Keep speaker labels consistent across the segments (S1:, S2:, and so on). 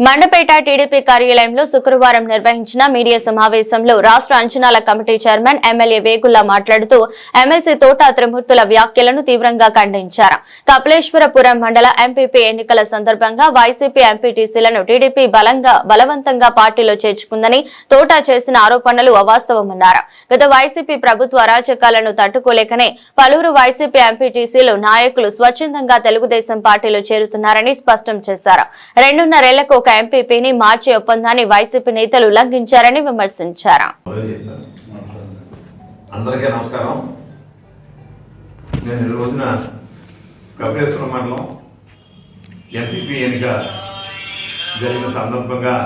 S1: Mandapeta TDP కార్యాలయంలో శుక్రవారం నిర్వహించిన మీడియా సమావేశంలో రాష్ట్ర అంచనాల కమిటీ చైర్మన్ ఎమ్మెల్యే వేగుల్లా మాట్లాడుతూ ఎమ్మెల్సీ తోట త్రిమూర్తుల వ్యాఖ్యలను తీవ్రంగా ఖండించారు. కపిలేశ్వరపురం మండల ఎంపీపీ ఎన్నికల సందర్భంగా వైసీపీ ఎంపీటీసీలను టీడీపీ బలంగా బలవంతంగా పార్టీలో చేర్చుకుందని తోట చేసిన ఆరోపణలు అవాస్తవమన్నారు. గత వైసీపీ ప్రభుత్వ అరాచకాలను తట్టుకోలేకనే పలువురు వైసీపీ ఎంపీటీసీలు నాయకులు స్వచ్ఛందంగా తెలుగుదేశం పార్టీలో చేరుతున్నారని స్పష్టం చేశారు. రెండున్నరేళ్ళకు ఒక ఎంపీపీని మార్చే ఒప్పందాన్ని వైసీపీ నేతలు ఉల్లంఘించారని విమర్శించారు.
S2: అందరికీ నమస్కారం. నేను రోజున కపిలేశ్వరం మండలం ఎంపీపీ ఎన్నిక జరిగిన సందర్భంగా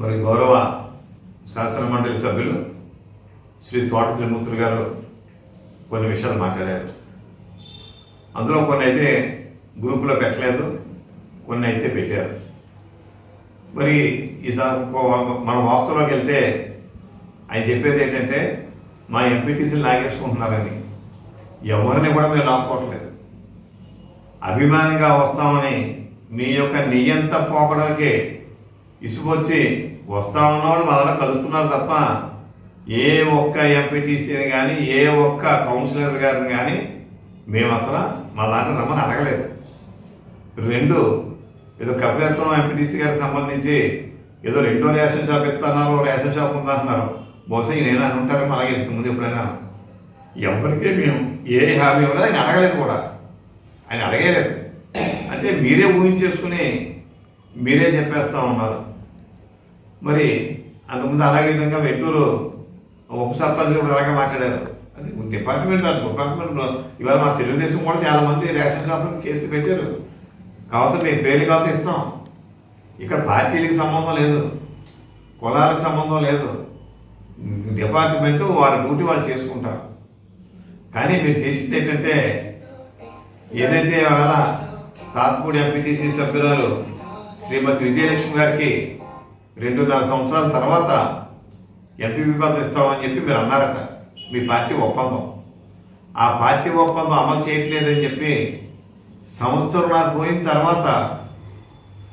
S2: మరి గౌరవ శాసన మండలి సభ్యులు శ్రీ తోట త్రిమూర్తులు గారు కొన్ని విషయాలు మాట్లాడారు. అందులో కొన్ని అయితే గ్రూపులో పెట్టలేదు కొన్ని అయితే పెట్టారు. మరి ఈసారి మన వాస్తవంలోకి వెళ్తే ఆయన చెప్పేది ఏంటంటే మా ఎంపీటీసీలు లాగేసుకుంటున్నారని ఎవరిని కూడా మేము లాక్కోవట్లేదు అభిమానిగా వస్తామని మీ యొక్క నియంత పోకడానికి ఇసుకొచ్చి వస్తా ఉన్నవాళ్ళు మొదలు కలుస్తున్నారు తప్ప ఏ ఒక్క ఎంపీటీసీని కానీ ఏ ఒక్క కౌన్సిలర్ గారిని కానీ మేము అసలు మా దాంట్లో రమ్మని అడగలేదు. రెండు ఏదో కపిలేశ్వరం ఎంపీటీసీ గారికి సంబంధించి ఏదో రెండో రేషన్ షాప్ ఇస్తున్నారు రేషన్ షాప్ ఉందంటున్నారు బహుశా నేను అని ఉంటారేమో అలాగే ఇంతకుముందు ఎప్పుడైనా. ఎవరికీ మేము ఏ హామీ ఇవ్వలేదు ఆయన అడగలేదు కూడా. ఆయన అడగలేదు. అంటే మీరే ఊహించేసుకుని మీరే చెప్పేస్తా ఉన్నారు. మరి అంతకుముందు అలాగే విధంగా వెట్టూరు ఉప సర్పంచ్ కూడా అలాగే మాట్లాడారు. అది డిపార్ట్మెంట్ అంటే డిపార్ట్మెంట్లో ఇవాళ మా తెలుగుదేశం కూడా చాలా మంది రేషన్ షాపులకు కేసులు పెట్టారు. కాకపోతే మేము పేర్లు కాదు ఇస్తాం. ఇక్కడ పార్టీలకు సంబంధం లేదు. కులాలకు సంబంధం లేదు. డిపార్ట్మెంట్ వారి డ్యూటీ వాళ్ళు చేసుకుంటారు. కానీ మీరు చేసింది ఏంటంటే ఏదైతే అలా తాతపూడి ఎంపీటీసీ సభ్యురాలు శ్రీమతి విజయలక్ష్మి గారికి రెండున్నర సంవత్సరాల తర్వాత ఎంపీ పదవి ఇస్తామని చెప్పి మీరు అన్నారట. మీ పార్టీ ఒప్పందం. ఆ పార్టీ ఒప్పందం అమలు చేయట్లేదని చెప్పి సంవత్సరం నాకు పోయిన తర్వాత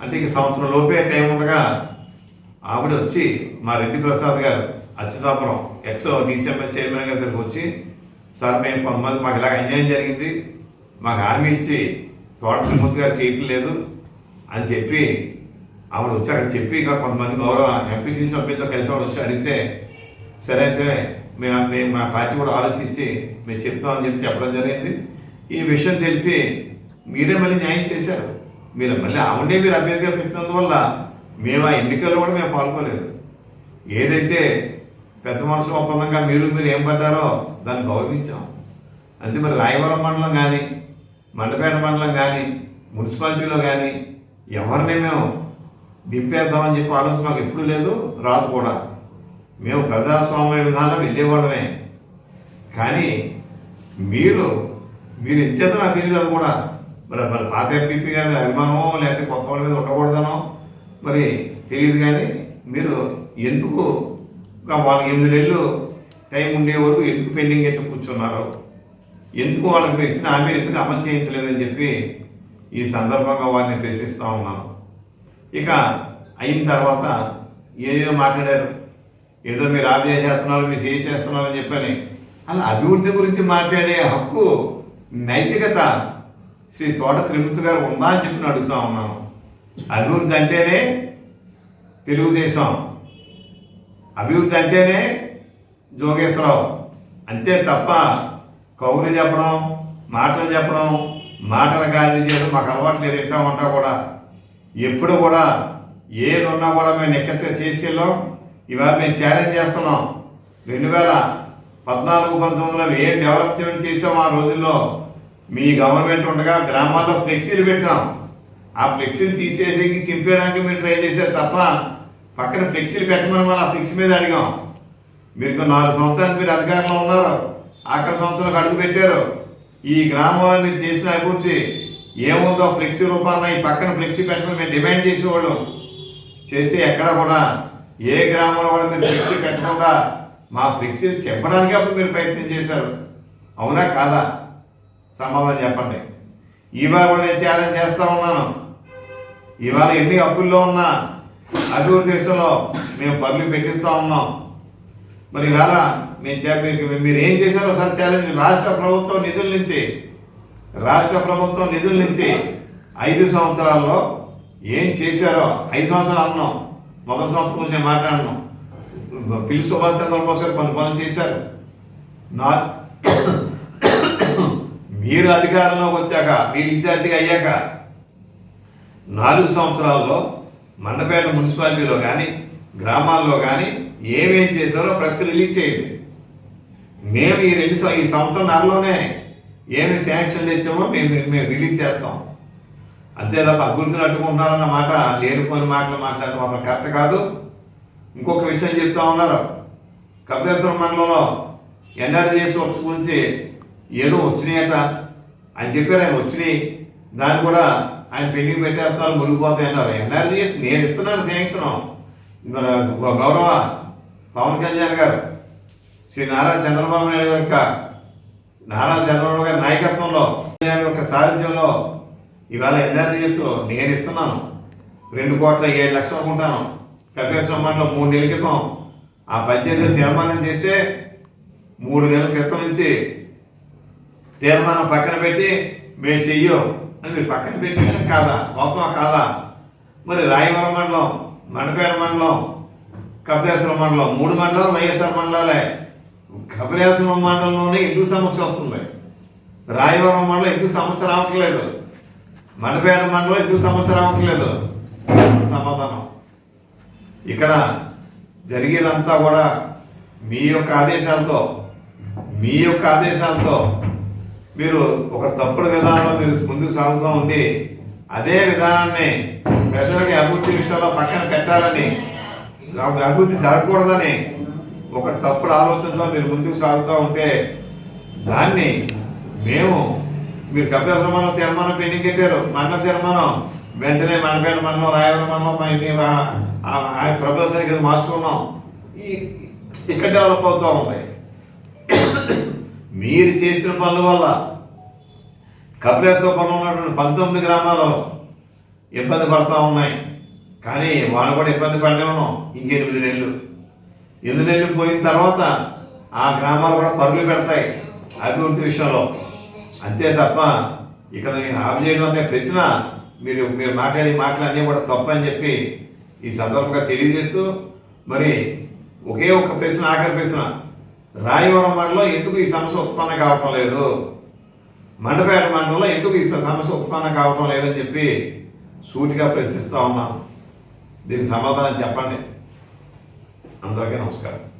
S2: అంటే ఇంక సంవత్సరం లోపే టైం ఉండగా ఆవిడ వచ్చి మా రెడ్డి ప్రసాద్ గారు అచ్యుతాపురం ఎక్స్ డిసిఎంఎస్ చైర్మన్ గారి దగ్గరికి వచ్చి సార్ మేము కొంతమంది మాకు ఇలాగ అన్యాయం జరిగింది. మాకు హామీ ఇచ్చి తోట తిరుమూర్తి గారు చేయటం లేదు. అని చెప్పి ఆవిడ వచ్చి అక్కడ చెప్పి ఇంకా కొంతమంది గౌరవ ఎంపీటీ సభ్యులతో కలిసి ఆవిడ వచ్చి అడిగితే సరే అయితే మేము మేము మా పార్టీ కూడా ఆలోచించి మేము చెప్తామని చెప్పి చెప్పడం జరిగింది. ఈ విషయం తెలిసి మీరే మళ్ళీ న్యాయం చేశారు. మీరు మళ్ళీ ఆవిడే మీరు అభ్యర్థిగా పెట్టినందువల్ల మేము ఆ ఎన్నికల్లో కూడా మేము పాల్గొలేదు ఏదైతే పెద్ద మనుషుల ఒప్పందంగా మీరు మీరు ఏం పడ్డారో దాన్ని గౌరవించాం. అంతే మరి రాయవరం మండలం కానీ మండపేట మండలం కానీ మున్సిపాలిటీలో కానీ ఎవరిని మేము దింపేద్దామని చెప్పి ఆలోచన మాకు ఎప్పుడూ లేదు రాదు కూడా. మేము ప్రజాస్వామ్య విధానం వెళ్ళేవాడమే కానీ మీరు మీరు ఇచ్చేదో నాకు తెలియదు అది కూడా. మరి మరి పాత ఎంపీపీ గారి అభిమానమో లేకపోతే కొత్త వాళ్ళ మీద ఉండకూడదనో మరి తెలియదు కానీ మీరు ఎందుకు ఇంకా వాళ్ళకి ఎనిమిది నెలలు టైం ఉండే వరకు ఎందుకు పెండింగ్ ఎట్టు కూర్చున్నారు ఎందుకు వాళ్ళకి మీరు ఇచ్చిన హామీని ఎందుకు అమలు చేయించలేదని చెప్పి ఈ సందర్భంగా వారిని ప్రశ్నిస్తూ ఉన్నాను. ఇక అయిన తర్వాత ఏదో మాట్లాడారు ఏదో మీరు ఆపే చేస్తున్నారు మీరు చేసేస్తున్నారు అని చెప్పని అలా అభివృద్ధి గురించి మాట్లాడే హక్కు నైతికత శ్రీ తోట త్రిముఖి గారు ఉందా అని చెప్పి అడుగుతా ఉన్నాను. అభివృద్ధి అంటేనే తెలుగుదేశం. అభివృద్ధి అంటేనే జోగేశ్వరరావు. అంతే తప్ప కౌలు చెప్పడం మాటలు చెప్పడం మాటలు గాలి చేయడం మాకు అలవాటు లేదు. ఇంటా ఉంటా కూడా ఎప్పుడు కూడా ఏదున్నా కూడా మేము నెక్కచ్చగా చేసుకెళ్ళాం ఇవాళ మేము ఛాలెంజ్ చేస్తున్నాం. రెండు వేల పద్నాలుగు పంతొమ్మిదిలో ఏం డెవలప్మెంట్ చేసాం ఆ రోజుల్లో మీ గవర్నమెంట్ ఉండగా గ్రామాల్లో ఫ్లెక్సీలు పెట్టాం ఆ ఫ్లెక్సీలు తీసేసి చింపేయడానికి మీరు ట్రై చేశారు తప్ప పక్కన ఫ్లెక్సీలు పెట్టమని మళ్ళీ ఆ ఫ్లెక్సీ మీద అడిగాం. మీరు నాలుగు సంవత్సరాలు మీరు అధికారంలో ఉన్నారు. ఆఖరి సంవత్సరాలకు అడుగు పెట్టారు. ఈ గ్రామంలో మీరు చేసిన అభివృద్ధి ఏముందో ఫ్లెక్సీ రూపాన ఈ పక్కన ఫ్లెక్సీ పెట్టమని మేము డిమాండ్ చేసేవాళ్ళం. చేస్తే ఎక్కడ కూడా ఏ గ్రామంలో కూడా మీరు ఫ్లెక్సీ పెట్టకుండా మా ఫ్లెక్సీలు చెప్పడానికి అప్పుడు మీరు ప్రయత్నం చేశారు. అవునా కాదా? సమాధానం చెప్పండి. ఇవాళ కూడా నేను ఛాలెంజ్ చేస్తా ఉన్నాను. ఇవాళ ఎన్ని అప్పుల్లో ఉన్నా అభివృద్ధి విషయంలో మేము పనులు పెట్టిస్తూ ఉన్నాం. మరి ఇవాళ మేము చెప్పే మీరు ఏం చేశారో ఒకసారి ఛాలెంజ్ రాష్ట్ర ప్రభుత్వం నిధుల నుంచి రాష్ట్ర ప్రభుత్వం నిధుల నుంచి ఐదు సంవత్సరాల్లో ఏం చేశారో ఐదు సంవత్సరాలు అన్నాం. మొదటి సంవత్సరం గురించి నేను మాట్లాడినాం. పిల్లి సుభాష్ చంద్రబోస్ గారు కొన్ని పనులు చేశారు. నా మీరు అధికారంలోకి వచ్చాక మీరు ఇన్ఛార్జిగా అయ్యాక నాలుగు సంవత్సరాల్లో మండపేట మున్సిపాలిటీలో కానీ గ్రామాల్లో కానీ ఏమేం చేశారో ప్రెస్ రిలీజ్ చేయండి. మేము ఈ రెండు ఈ సంవత్సరం నెలలోనే ఏమి శాంక్షన్ తెచ్చామో మేము మేము రిలీజ్ చేస్తాం. అంతే తప్ప అభివృద్ధిని అడ్డుకుంటున్నారన్న మాట లేనిపోని మాటలు మాట్లాడటం మాత్రం కరెక్ట్ కాదు. ఇంకొక విషయం చెప్తా ఉన్నారు. కపిలేశ్వరం మండలంలో ఎన్ఆర్జీఎస్ వర్క్స్ గురించి ఏదో వచ్చినాయట. అని చెప్పారు ఆయన వచ్చినాయి. దాన్ని కూడా ఆయన పెళ్ళికి పెట్టేస్తున్నారు మురిగిపోతాయి అన్నారు. ఎన్ఆర్జీఎస్ నేను ఇస్తున్నాను శాంక్షన్. గౌరవ పవన్ కళ్యాణ్ గారు శ్రీ నారా చంద్రబాబు నాయుడు యొక్క నారా చంద్రబాబు గారి నాయకత్వంలో కళ్యాణ్ యొక్క సారథ్యంలో ఇవాళ ఎన్ఆర్జీఎస్ నేను ఇస్తున్నాను. రెండు కోట్ల ఏడు లక్షలు అనుకుంటాను. కపిలేశ్వరం మండలం మూడు నెలల క్రితం ఆ బడ్జెట్ తీర్మానం చేస్తే మూడు నెలల క్రితం నుంచి తీర్మానం పక్కన పెట్టి మేము చెయ్యం అని మీరు పక్కన పెట్టే విషయం కాదా? వాస్తవం కాదా? మరి రాయవరం మండలం మండపేట మండలం కపిలేశ్వరం మండలం మూడు మండలాలు వైఎస్ఆర్ మండలాలే. కపిలేశ్వరం మండలంలోనే ఎందుకు సమస్య వస్తుంది? రాయవరం మండలం ఎందుకు సమస్య రావట్లేదు? మండపేట మండలం ఎందుకు సమస్య రావట్లేదు? సమాధానం. ఇక్కడ జరిగేదంతా కూడా మీ యొక్క ఆదేశాలతో మీ యొక్క ఆదేశాలతో మీరు ఒక తప్పుడు విధానంలో మీరు ముందుకు సాగుతూ ఉండి అదే విధానాన్ని ప్రజలకి అభివృద్ధి విషయంలో పక్కన పెట్టాలని అభివృద్ధి జరగకూడదని ఒక తప్పుడు ఆలోచనతో మీరు ముందుకు సాగుతూ ఉంటే దాన్ని మేము మీరు కపిలేశ్వరం తీర్మానం పెండింగ్ పెట్టారు మరణ తీర్మానం వెంటనే మండపేట మండలం రాయవరం మండలం మా ఇంటి ఆ- ఇక్కడ మార్చుకున్నాం. ఈ ఇక్కడ డెవలప్ అవుతూ ఉంది. మీరు చేసిన పనుల వల్ల కపిలేశ్వరంలో ఉన్నటువంటి పంతొమ్మిది గ్రామాలు ఇబ్బంది పడతా ఉన్నాయి. కానీ వాళ్ళు కూడా ఇబ్బంది పడలే ఉన్నాం ఇంకెనిమిది నెలలు. ఎనిమిది నెలలు పోయిన తర్వాత ఆ గ్రామాలు కూడా పరుగులు పెడతాయి అభివృద్ధి విషయంలో. అంతే తప్ప ఇక్కడ నేను ఆఫ్ చేయడం అనే ప్రశ్న మీరు మీరు మాట్లాడే మాటలన్నీ కూడా తప్పని చెప్పి ఈ సందర్భంగా తెలియజేస్తూ మరి ఒకే ఒక ప్రశ్న ఆఖరి ప్రశ్న. రాయవరం మండలం ఎందుకు ఈ సమస్య ఉత్పన్నం కావటం లేదు? మండపేట మండలంలో ఎందుకు ఈ సమస్య ఉత్పన్నం కావటం లేదని చెప్పి సూటిగా ప్రశ్నిస్తూ ఉన్నాను. దీనికి సమాధానం చెప్పండి. అందరికీ నమస్కారం.